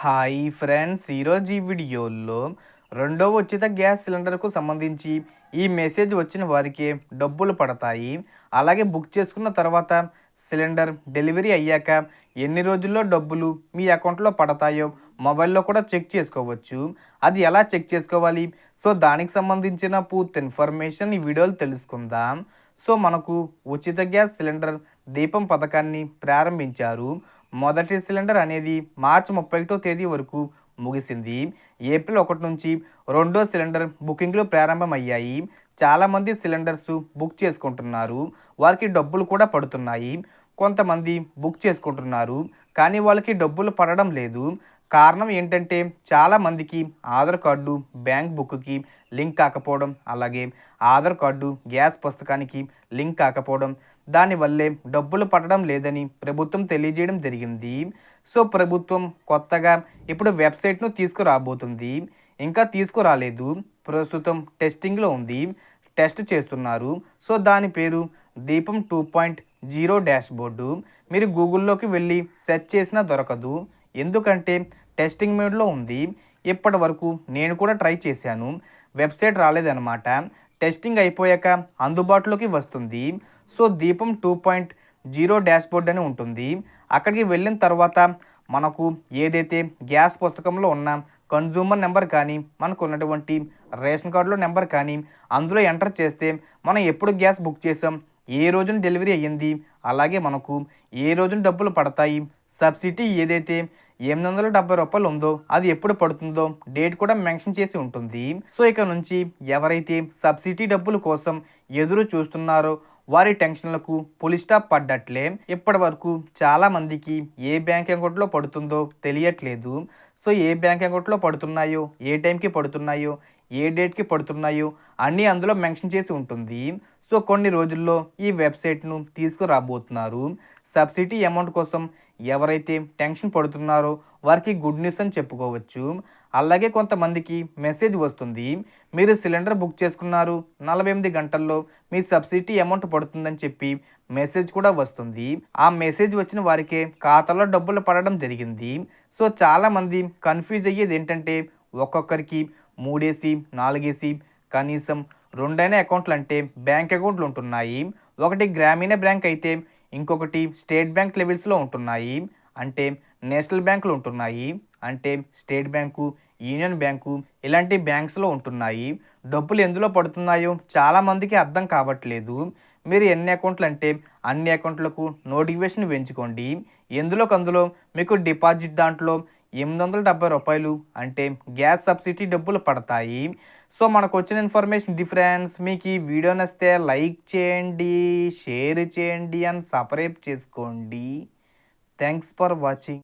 Hi friends ఈరోజు ఈ వీడియోలో రెండో ఉచిత గ్యాస్ సిలిండర్కు సంబంధించి ఈ మెసేజ్ వచ్చిన వారికి డబ్బులు పడతాయి. అలాగే బుక్ చేసుకున్న తర్వాత సిలిండర్ డెలివరీ అయ్యాక ఎన్ని రోజుల్లో డబ్బులు మీ అకౌంట్లో పడతాయో మొబైల్లో కూడా చెక్ చేసుకోవచ్చు. అది ఎలా చెక్ చేసుకోవాలి? సో దానికి సంబంధించిన పూర్తి ఇన్ఫర్మేషన్ ఈ వీడియోలో తెలుసుకుందాం. సో మనకు ఉచిత గ్యాస్ సిలిండర్ దీపం పథకాన్ని ప్రారంభించారు. మొదటి సిలిండర్ అనేది మార్చి ముప్పై ఒకటో తేదీ వరకు ముగిసింది. ఏప్రిల్ ఒకటి నుంచి రెండో సిలిండర్ బుకింగ్లు ప్రారంభమయ్యాయి. చాలామంది సిలిండర్స్ బుక్ చేసుకుంటున్నారు. వారికి డబ్బులు కూడా పడుతున్నాయి. కొంతమంది బుక్ చేసుకుంటున్నారు. కానీ వాళ్ళకి డబ్బులు పడడం లేదు. కారణం ఏంటంటే చాలామందికి ఆధార్ కార్డు బ్యాంక్ బుక్కి లింక్ కాకపోవడం అలాగే ఆధార్ కార్డు గ్యాస్ పుస్తకానికి లింక్ కాకపోవడం దానివల్లే డబ్బులు పట్టడం లేదని ప్రభుత్వం తెలియజేయడం జరిగింది. సో ప్రభుత్వం కొత్తగా ఇప్పుడు వెబ్సైట్ను తీసుకురాబోతుంది. ఇంకా తీసుకురాలేదు. ప్రస్తుతం టెస్టింగ్లో ఉంది. టెస్ట్ చేస్తున్నారు. సో దాని పేరు Deepam two point zero dashboard మీరు గూగుల్లోకి వెళ్ళి సెర్చ్ చేసినా దొరకదు. ఎందుకంటే టెస్టింగ్ మోడ్లో ఉంది. ఇప్పటి వరకు నేను కూడా ట్రై చేశాను. వెబ్సైట్ రాలేదన్నమాట. టెస్టింగ్ అయిపోయాక అందుబాటులోకి వస్తుంది. So Deepam two point zero dashboard అని ఉంటుంది. అక్కడికి వెళ్ళిన తర్వాత మనకు ఏదైతే గ్యాస్ పుస్తకంలో ఉన్న కన్జ్యూమర్ నెంబర్ కానీ మనకు ఉన్నటువంటి రేషన్ కార్డులో నెంబర్ కానీ అందులో ఎంటర్ చేస్తే మనం ఎప్పుడు గ్యాస్ బుక్ చేసాం ఏ రోజున డెలివరీ అయ్యింది అలాగే మనకు ఏ రోజున డబ్బులు పడతాయి సబ్సిడీ ఏదైతే ఎనిమిది వందల డెబ్బై రూపాయలు ఉందో అది ఎప్పుడు పడుతుందో డేట్ కూడా మెన్షన్ చేసి ఉంటుంది. సో ఇక నుంచి ఎవరైతే సబ్సిడీ డబ్బుల కోసం ఎదురు చూస్తున్నారో వారి టెన్షన్లకు పులి స్టాప్ పడ్డట్లే. ఇప్పటి వరకు చాలా మందికి ఏ బ్యాంక్ అకౌంట్లో పడుతుందో తెలియట్లేదు. సో ఏ బ్యాంక్ అకౌంట్లో పడుతున్నాయో ఏ టైంకి పడుతున్నాయో ఏ డేట్కి పడుతున్నాయో అన్నీ అందులో మెన్షన్ చేసి ఉంటుంది. సో కొన్ని రోజుల్లో ఈ వెబ్సైట్ను తీసుకురాబోతున్నారు. సబ్సిడీ అమౌంట్ కోసం ఎవరైతే టెన్షన్ పడుతున్నారో వారికి గుడ్ న్యూస్ అని చెప్పుకోవచ్చు. అలాగే కొంతమందికి మెసేజ్ వస్తుంది మీరు సిలిండర్ బుక్ చేసుకున్నారు నలభై ఎనిమిది గంటల్లో మీ సబ్సిడీ అమౌంట్ పడుతుందని చెప్పి మెసేజ్ కూడా వస్తుంది. ఆ మెసేజ్ వచ్చిన వారికే ఖాతాలో డబ్బులు పడడం జరిగింది. సో చాలామంది కన్ఫ్యూజ్ అయ్యేది ఏంటంటే ఒక్కొక్కరికి మూడేసి నాలుగేసి కనీసం రెండైన అకౌంట్లు అంటే బ్యాంక్ అకౌంట్లు ఉంటున్నాయి. ఒకటి గ్రామీణ బ్యాంక్ అయితే ఇంకొకటి స్టేట్ బ్యాంక్ లెవెల్స్లో ఉంటున్నాయి. అంటే నేషనల్ బ్యాంకులు ఉంటున్నాయి. అంటే స్టేట్ బ్యాంకు యూనియన్ బ్యాంకు ఇలాంటి బ్యాంక్స్లో ఉంటున్నాయి. డబ్బులు ఎందులో పడుతున్నాయో చాలామందికి అర్థం కావట్లేదు. మీరు ఎన్ని అకౌంట్లు అంటే అన్ని అకౌంట్లకు నోటిఫికేషన్ పెంచుకోండి. ఎందులోకందులో? మీకు డిపాజిట్ దాంట్లో ఎనిమిది వందల డెబ్బై రూపాయలు అంటే గ్యాస్ సబ్సిడీ డబ్బులు పడతాయి. సో మనకు వచ్చిన ఇన్ఫర్మేషన్ డిఫరెన్స్ మీకు ఈ వీడియో నచ్చితే లైక్ చేయండి షేర్ చేయండి అండ్ సపరేట్ చేసుకోండి. Thanks for watching.